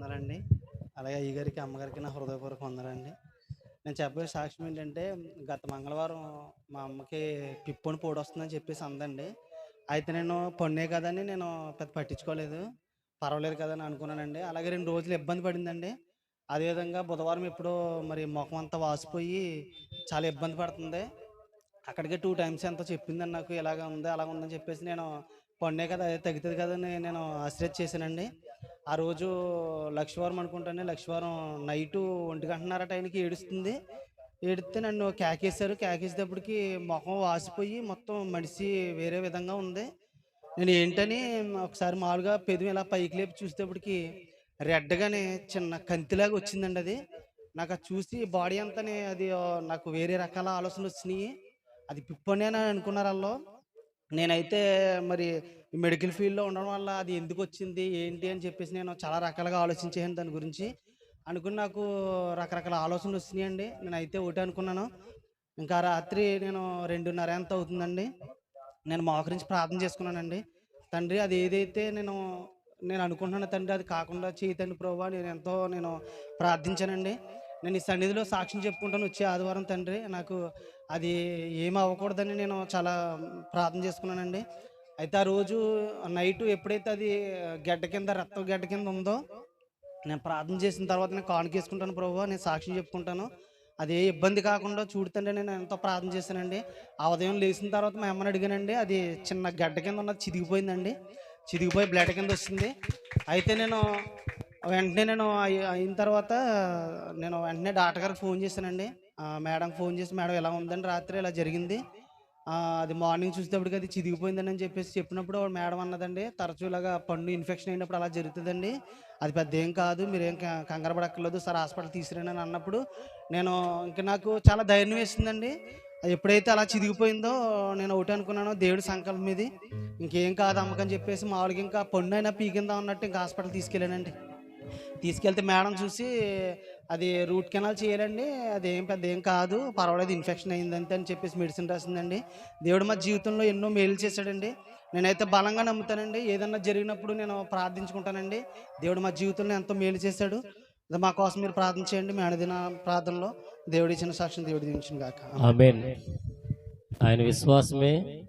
వందలండి అలాగే అయ్యగారికి అమ్మగారికి నా హృదయపూర్వక వందలండి. నేను చెప్పే సాక్ష్యం ఏంటంటే గత మంగళవారం మా అమ్మకి పిప్పుని పోడు వస్తుందని చెప్పేసి అందండి. అయితే నేను పొన్నే కదని నేను పెద్ద పట్టించుకోలేదు. పర్వాలేదు కదని అనుకున్నానండి. అలాగే రెండు రోజులు ఇబ్బంది పడిందండి. అదేవిధంగా బుధవారం ఇప్పుడు మరి ముఖం అంతా వాసిపోయి చాలా ఇబ్బంది పడుతుంది. అక్కడికి టూ టైమ్స్ ఎంతో చెప్పిందండి నాకు ఇలాగ ఉంది అలాగ ఉందని చెప్పేసి నేను పొన్నే కదా అదే తగ్గుతుంది కదా అని నేను ఆశ్రయ చేశానండి. ఆ రోజు లక్షవారం అనుకుంటానే లక్షవారం నైటు ఒంటి గంటన్నర టైంకి ఏడుస్తుంది. ఏడితే నన్ను కేకేశారు కేకేసేటప్పటికి ముఖం వాసిపోయి మొత్తం మనిషి వేరే విధంగా ఉంది. నేను ఏంటని ఒకసారి మామూలుగా పెదవి ఇలా పైకి లేపి చూసేటప్పటికి రెడ్గానే చిన్న కంతిలాగా వచ్చిందండి అది. నాకు అది చూసి బాడీ అంతానే అది నాకు వేరే రకాల ఆలోచనలు వచ్చినాయి. అది పిప్పనే అని అనుకున్నారు వాళ్ళు. నేనైతే మరి ఈ మెడికల్ ఫీల్డ్లో ఉండడం వల్ల అది ఎందుకు వచ్చింది ఏంటి అని చెప్పేసి నేను చాలా రకాలుగా ఆలోచించాను దాని గురించి. అనుకుని నాకు రకరకాల ఆలోచనలు వస్తున్నాయండి. నేనైతే ఒకటి అనుకున్నాను. ఇంకా రాత్రి నేను రెండున్నర ఎంత అవుతుందండి? నేను మోకరించి ప్రార్థన చేసుకున్నానండి. తండ్రి అది ఏదైతే నేను నేను అనుకుంటున్నాను తండ్రి అది కాకుండా చేయి తండ్రి ప్రభావ నేను ఎంతో నేను ప్రార్థించానండి. నేను ఈ సన్నిధిలో సాక్ష్యం చెప్పుకుంటాను వచ్చే ఆదివారం తండ్రి నాకు అది ఏమి అవ్వకూడదని నేను చాలా ప్రార్థన చేసుకున్నానండి. అయితే ఆ రోజు నైట్ ఎప్పుడైతే అది గడ్డ కింద రక్తం గడ్డ కింద ఉందో నేను ప్రార్థన చేసిన తర్వాత నేను కానుకేసుకుంటాను ప్రభు నేను సాక్ష్యం చెప్పుకుంటాను. అది ఏ ఇబ్బంది కాకుండా చూడుతుంటే నేను ఎంతో ప్రార్థన చేశానండి. ఆ ఉదయం లేచిన తర్వాత మా అమ్మని అడిగానండి అది చిన్న గడ్డ కింద ఉన్నది చిదిగిపోయిందండి చిదిగిపోయి బ్లడ్ కింద వస్తుంది అయితే నేను వెంటనే నేను అయిన తర్వాత నేను వెంటనే డాక్టర్ గారికి ఫోన్ చేశానండి. మేడం ఫోన్ చేసి మేడం ఇలా ఉందండి రాత్రి? ఇలా జరిగింది? అది మార్నింగ్ చూసేటప్పటికి అది చిదిగిపోయిందని అని చెప్పేసి చెప్పినప్పుడు మేడం అన్నదండి తరచూ ఇలాగా పండు ఇన్ఫెక్షన్ అయినప్పుడు అలా జరుగుతుందండి. అది పెద్ద ఏం కాదు మీరేం క- కంగారు పడక్కర్లేదు సార్ హాస్పిటల్ తీసుకురండి అని అన్నప్పుడు నేను ఇంకా నాకు చాలా ధైర్యం వేసిందండి. అది ఎప్పుడైతే అలా చిదిగిపోయిందో నేను ఒకటి అనుకున్నాను దేవుడి సంకల్పం ఇది. ఇంకేం కాదు అమ్మకని చెప్పేసి మామూలుగా ఇంకా పండు అయినా పీకిందా అన్నట్టు ఇంకా హాస్పిటల్ తీసుకెళ్ళానండి. తీసుకెళ్తే మేడం చూసి అది రూట్ కెనాల్ చేయాలండి అది ఏం పెద్ద ఏం కాదు పర్వాలేదు ఇన్ఫెక్షన్ అయిందంతే అని చెప్పేసి మెడిసిన్ రాసిందండి. దేవుడు మా జీవితంలో ఎన్నో మేలు చేశాడండి. నేనైతే బలంగా నమ్ముతానండి. ఏదన్నా జరిగినప్పుడు నేను ప్రార్థించుకుంటానండి. దేవుడు మా జీవితంలో ఎంతో మేలు చేశాడు. మా కోసం మీరు ప్రార్థన చేయండి. మీ అనుదిన ప్రార్థనలో దేవుడి ఇచ్చిన సాక్ష్యం దేవుడి దించిన కాక ఆయన విశ్వాసమే